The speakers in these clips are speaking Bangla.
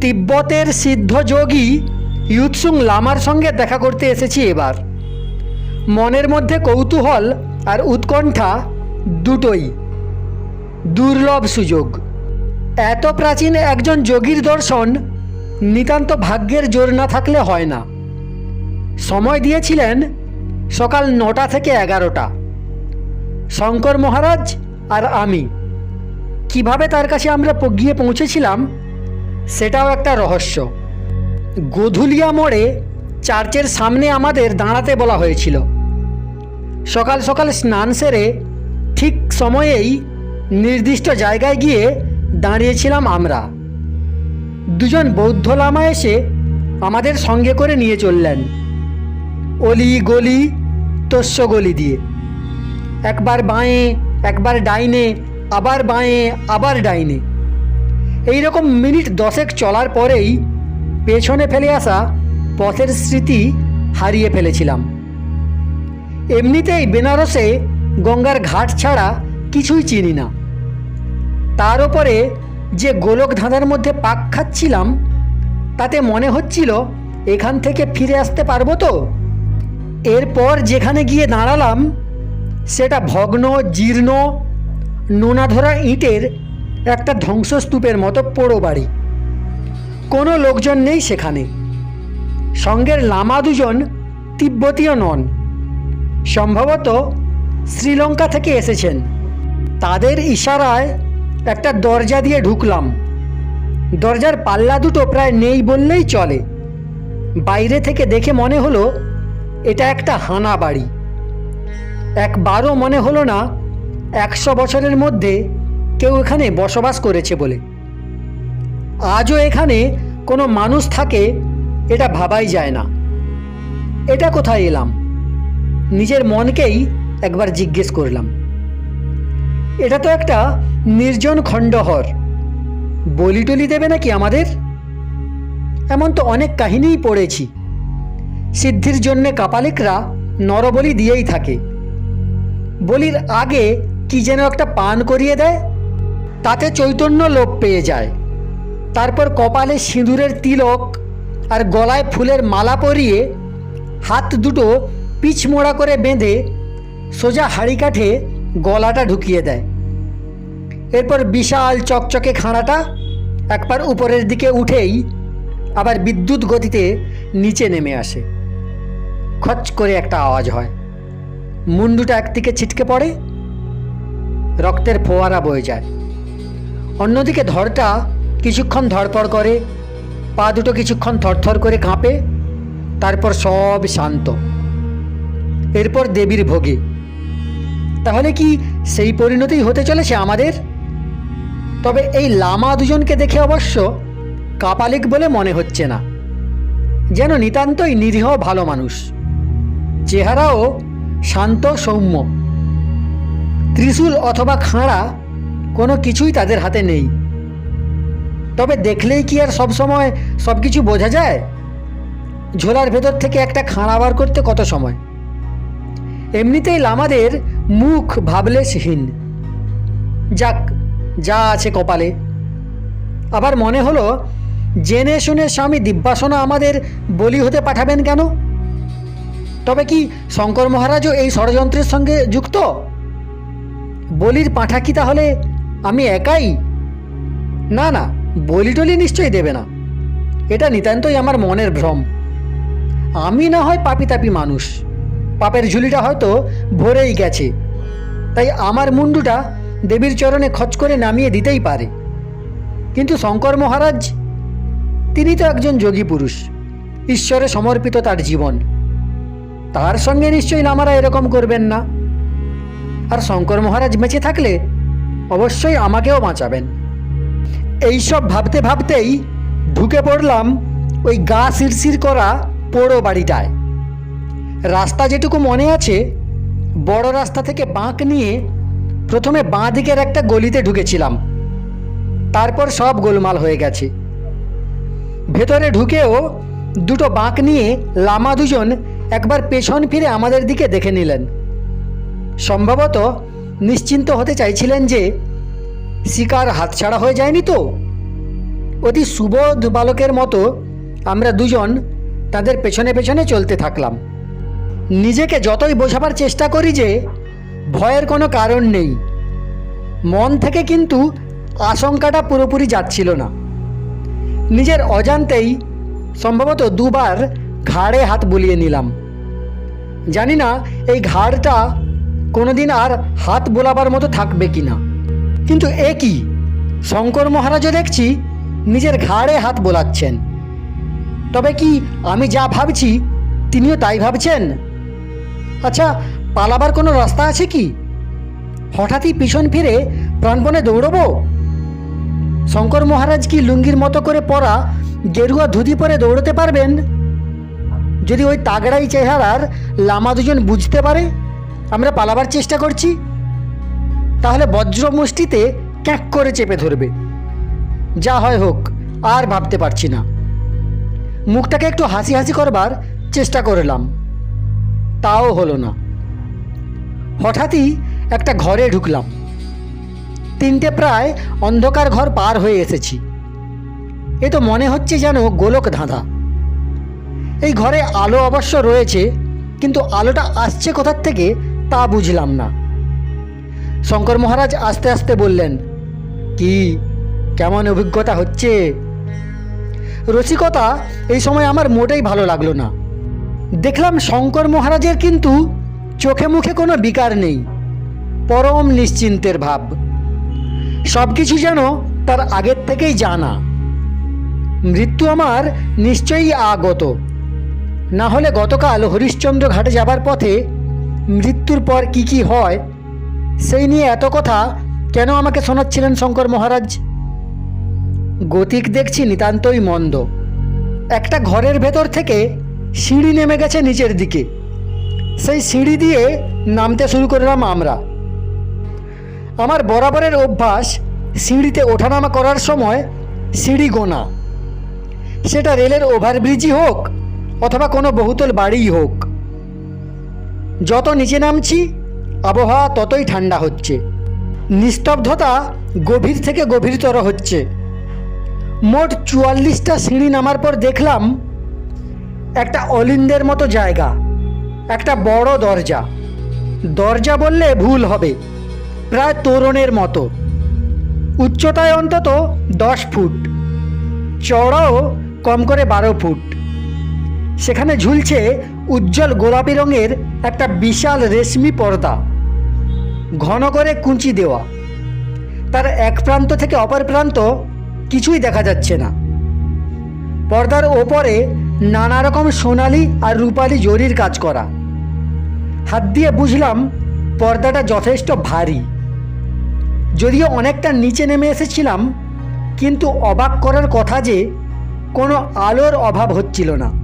তিব্বতের সিদ্ধ যোগী ইউৎসুং লামার সঙ্গে দেখা করতে এসেছি এবার। মনের মধ্যে কৌতূহল আর উৎকণ্ঠা দুটোই। দুর্লভ সুযোগ। এত প্রাচীন একজন যোগীর দর্শন নিতান্ত ভাগ্যের জোর না থাকলে হয় না। সময় দিয়েছিলেন সকাল নটা থেকে এগারোটা। শঙ্কর মহারাজ আর আমি। কীভাবে তার কাছে আমরা গিয়ে পৌঁছেছিলাম সেটাও একটা রহস্য। গোধুলিয়া মোড়ে চার্চের সামনে আমাদের দাঁড়াতে বলা হয়েছিল। সকাল সকাল স্নান সেরে ঠিক সময়েই নির্দিষ্ট জায়গায় গিয়ে দাঁড়িয়েছিলাম আমরা। দুজন বৌদ্ধ লামা এসে আমাদের সঙ্গে করে নিয়ে চললেন। অলি গলি, তস্য গলি দিয়ে। একবার বাঁয়ে, একবার ডাইনে, আবার বাঁয়ে, আবার ডাইনে। এই রকম মিনিট দশেক চলার পরেই পেছনে ফেলে আসা পথের স্মৃতি হারিয়ে ফেলেছিলাম। এমনিতেই বেনারসে গঙ্গার ঘাট ছাড়া কিছুই চিনি না। তার ওপরে যে গোলক ধাঁধার মধ্যে পাক খাচ্ছিলাম, তাতে মনে হচ্ছিল, এখান থেকে ফিরে আসতে পারব তো? এরপর যেখানে গিয়ে দাঁড়ালাম, সেটা ভগ্ন, জীর্ণ, নোনাধরা ইটের একটা ধ্বংসস্তূপের মতো পোড়ো বাড়ি। কোনো লোকজন নেই সেখানে। সঙ্গের লামা দুজন তিব্বতীয় নন। সম্ভবত শ্রীলঙ্কা থেকে এসেছেন। তাদের ইশারায় একটা দরজা দিয়ে ঢুকলাম। দরজার পাল্লা দুটো প্রায় নেই বললেই চলে। বাইরে থেকে দেখে মনে হলো এটা একটা হানা বাড়ি। একবারও মনে হলো না, একশো বছরের মধ্যে কেউ এখানে বসবাস করেছে বলে। আজও এখানে কোনো মানুষ থাকে, এটা ভাবাই যায় না। এটা কোথায় এলাম? নিজের মনকেই একবার জিজ্ঞেস করলাম। এটা তো একটা নির্জন খণ্ডহর। বলি টলি দেবে নাকি আমাদের? এমন তো অনেক কাহিনীই পড়েছি। সিদ্ধির জন্যে কাপালিকরা নরবলি দিয়েই থাকে। বলির আগে কি যেন একটা পান করিয়ে দেয়? তাতে চৈতন্য লোপ পেয়ে যায়। তারপর কপালে সিঁদুরের তিলক আর গলায় ফুলের মালা পরিয়ে হাত দুটো পিছমোড়া করে বেঁধে সোজা হাড়ি কাঠে গলাটা ঢুকিয়ে দেয়। এরপর বিশাল চকচকে খাঁড়াটা একবার উপরের দিকে উঠেই আবার বিদ্যুৎ গতিতে নিচে নেমে আসে। খচ করে একটা আওয়াজ হয়। মুন্ডুটা একদিকে ছিটকে পড়ে, রক্তের ফোয়ারা বয়ে যায়। অন্যদিকে ধরটা কিছুক্ষণ ধরপড় করে, পা দুটো কিছুক্ষণ থরথর করে কাঁপে, তারপর সব শান্ত। এরপর দেবীর ভোগে। তাহলে কি সেই পরিণতিই হতে চলেছে আমাদের? তবে এই লামা দুজনকে দেখে অবশ্য কাপালিক বলে মনে হচ্ছে না। যেন নিতান্তই নিরীহ ভালো মানুষ। চেহারাও শান্ত সৌম্য। ত্রিশূল অথবা খাঁড়া কোনো কিছুই তাদের হাতে নেই। তবে দেখলেই কি আর সবসময় সব কিছু বোঝা যায়? ঝোলার ভেতর থেকে একটা খাঁড়া বার করতে কত সময়? এমনিতেই লামাদের মুখ ভাবলেশহীন। যাক, যা আছে কপালে। আবার মনে হলো, জেনে শুনে স্বামী দিব্যাসনা আমাদের বলি হতে পাঠাবেন কেন? তবে কি শঙ্কর মহারাজও এই ষড়যন্ত্রের সঙ্গে যুক্ত? বলির পাঠা কি তাহলে আমি একাই? না না বলি টলি নিশ্চয়ই দেবে না। এটা নিতান্তই আমার মনের ভ্রম। আমি না হয় পাপি তাপি মানুষ। পাপের ঝুলিটা হয়তো ভরেই গেছে। তাই আমার মুন্ডুটা দেবীর চরণে খচ করে নামিয়ে দিতেই পারে। কিন্তু শঙ্কর মহারাজ, তিনি তো একজন যোগী পুরুষ। ঈশ্বরে সমর্পিত তার জীবন। তার সঙ্গে নিশ্চয়ই নামারা এরকম করবেন না। আর শঙ্কর মহারাজ বেঁচে থাকলে অবশ্যই আমাকেও বাঁচাবেন। এইসব ভাবতে ভাবতেই ঢুকে পড়লাম ওই গা শিরশির করা পোড়ো বাড়িটায়। রাস্তা যেটুকু মনে আছে, বড় রাস্তা থেকে বাঁক নিয়ে প্রথমে বাঁ দিকের একটা গলিতে ঢুকেছিলাম। তারপর সব গোলমাল হয়ে গেছে। ভেতরে ঢুকেও দুটো বাঁক নিয়ে লামা দুজন একবার পেছন ফিরে আমাদের দিকে দেখে নিলেন। সম্ভবত নিশ্চিন্ত হতে চাইছিলেন যে শিকার হাতছাড়া হয়ে যায়নি তো? অতি সুবোধ বালকের মতো আমরা দুজন তাদের পেছনে পেছনে চলতে থাকলাম। নিজেকে যতই বোঝাবার চেষ্টা করি যে ভয়ের কোনো কারণ নেই। মন থেকে কিন্তু আশঙ্কাটা পুরোপুরি যাচ্ছিল না। নিজের অজান্তেই সম্ভবত দুবার ঘাড়ে হাত বুলিয়ে নিলাম। জানি না এই ঘাড়টা কোনোদিন আর হাত বোলাবার মতো থাকবে কি না? কিন্তু এ কি? শঙ্কর মহারাজও দেখছি নিজের ঘাড়ে হাত বোলাচ্ছেন। তবে কি আমি যা ভাবছি, তিনিও তাই ভাবছেন? আচ্ছা পালাবার কোনো রাস্তা আছে কি? হঠাৎই পিছন ফিরে প্রাণপণে দৌড়বো? শঙ্কর মহারাজ কি লুঙ্গির মতো করে পরা গেরুয়া ধুতি পরে দৌড়তে পারবেন? যদি ওই তাগড়াই চেহারার লামা দুজন বুঝতে পারে? আমরা পালাবার চেষ্টা করছি। তাহলে বজ্র মুষ্টিতে ক্যাঁক করে চেপে ধরবে। যা হয় হোক, আর ভাবতে পারছি না। মুখটাকে একটু হাসি হাসি করবার চেষ্টা করলাম। তাও হলো না। হঠাৎই একটা ঘরে ঢুকলাম। তিনটে প্রায় অন্ধকার ঘর পার হয়ে এসেছি। এ তো মনে হচ্ছে যেন গোলক ধাঁধা। এই ঘরে আলো অবশ্য রয়েছে, কিন্তু আলোটা আসছে কোথার থেকে তা বুঝলাম না। শঙ্কর মহারাজ আস্তে আস্তে বললেন, কি, কেমন অভিজ্ঞতা হচ্ছে? রসিকতা, এই সময় আমার মোটেই ভালো লাগল না। দেখলাম শঙ্কর মহারাজের কিন্তু চোখে মুখে কোনো বিকার নেই, পরম নিশ্চিন্তের ভাব। সব কিছু যেন তার আগের থেকেই জানা। মৃত্যু আমার নিশ্চয়ই আগত। না হলে গতকাল হরিশ্চন্দ্র ঘাটে যাবার পথে মৃত্যুর পর কি কি হয়, সেই নিয়ে এত কথা কেন আমাকে শোনাচ্ছিলেন শঙ্কর মহারাজ? গতিক দেখছি নিতান্তই মন্দ। একটা ঘরের ভেতর থেকে সিঁড়ি নেমে গেছে নিচের দিকে। সেই সিঁড়ি দিয়ে নামতে শুরু করলাম আমরা। আমার বরাবরের অভ্যাস সিঁড়িতে ওঠানামা করার সময় সিঁড়ি গোনা। সেটা রেলের ওভারব্রিজই হোক অথবা কোনো বহুতল বাড়িই হোক। যত নিচে নামছি, আবহাওয়া ততই ঠান্ডা হচ্ছে। নিস্তব্ধতা গভীর থেকে গভীরতর হচ্ছে। মোট চুয়াল্লিশটা সিঁড়ি নামার পর দেখলাম, একটা অলিন্দের মতো জায়গা, একটা বড় দরজা। দরজা বললে ভুল হবে, প্রায় তোরণের মতো। উচ্চতায় অন্তত দশ ফুট, চওড়াও কম করে বারো ফুট। সেখানে ঝুলছে উজ্জ্বল গোলাপি রঙের একটা বিশাল রেশমি পর্দা। ঘন করে কুঁচি দেওয়া। তার এক প্রান্ত থেকে অপর প্রান্ত কিছুই দেখা যাচ্ছে না। পর্দার ওপরে নানা রকম সোনালি আর রূপালি জরির কাজ করা। হাত দিয়ে বুঝলাম পর্দাটা যথেষ্ট ভারী। যদিও অনেকটা নিচে নেমে এসেছিলাম, কিন্তু অবাক করার কথা যে কোনো আলোর অভাব হচ্ছিল না।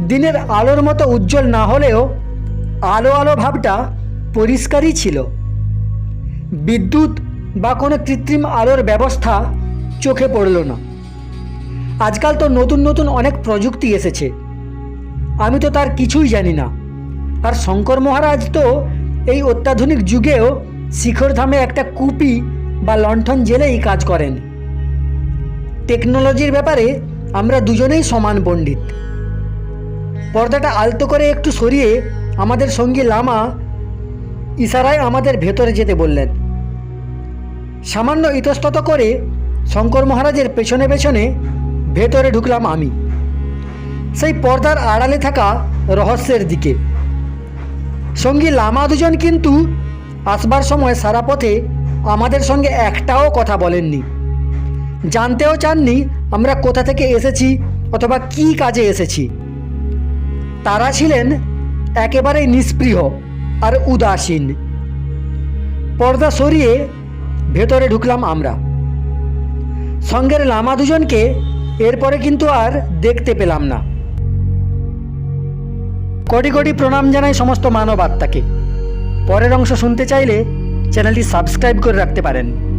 দিনের আলোর মতো উজ্জ্বল না হলেও আলো আলো ভাবটা পরিষ্কারই ছিল। বিদ্যুৎ বা কোনো কৃত্রিম আলোর ব্যবস্থা চোখে পড়ল না। আজকাল তো নতুন নতুন অনেক প্রযুক্তি এসেছে। আমি তো তার কিছুই জানি না। আর শঙ্কর মহারাজ তো এই অত্যাধুনিক যুগেও শিখরধামে একটা কুপি বা লণ্ঠন জেলেই কাজ করেন। টেকনোলজির ব্যাপারে আমরা দুজনেই সমান পণ্ডিত। পর্দাটা আলতো করে একটু সরিয়ে আমাদের সঙ্গী লামা ইশারায় আমাদের ভেতরে যেতে বললেন। সামান্য ইতস্তত করে শঙ্কর মহারাজের পেছনে পেছনে ভেতরে ঢুকলাম আমি। সেই পর্দার আড়ালে থাকা রহস্যের দিকে। সঙ্গী লামা দুজন কিন্তু আসবার সময় সারা পথে আমাদের সঙ্গে একটাও কথা বলেননি। জানতেও চাননি আমরা কোথা থেকে এসেছি অথবা কি কাজে এসেছি। তারা ছিলেন একেবারেই নিষ্পৃহ আর উদাসীন। পর্দা সরিয়ে ভেতরে ঢুকলাম আমরা। সঙ্গের লামা দুজনকে এরপরে কিন্তু আর দেখতে পেলাম না। কোটি কোটি প্রণাম জানাই সমস্ত মানব আত্মাকে। পরের অংশ শুনতে চাইলে চ্যানেলটি সাবস্ক্রাইব করে রাখতে পারেন।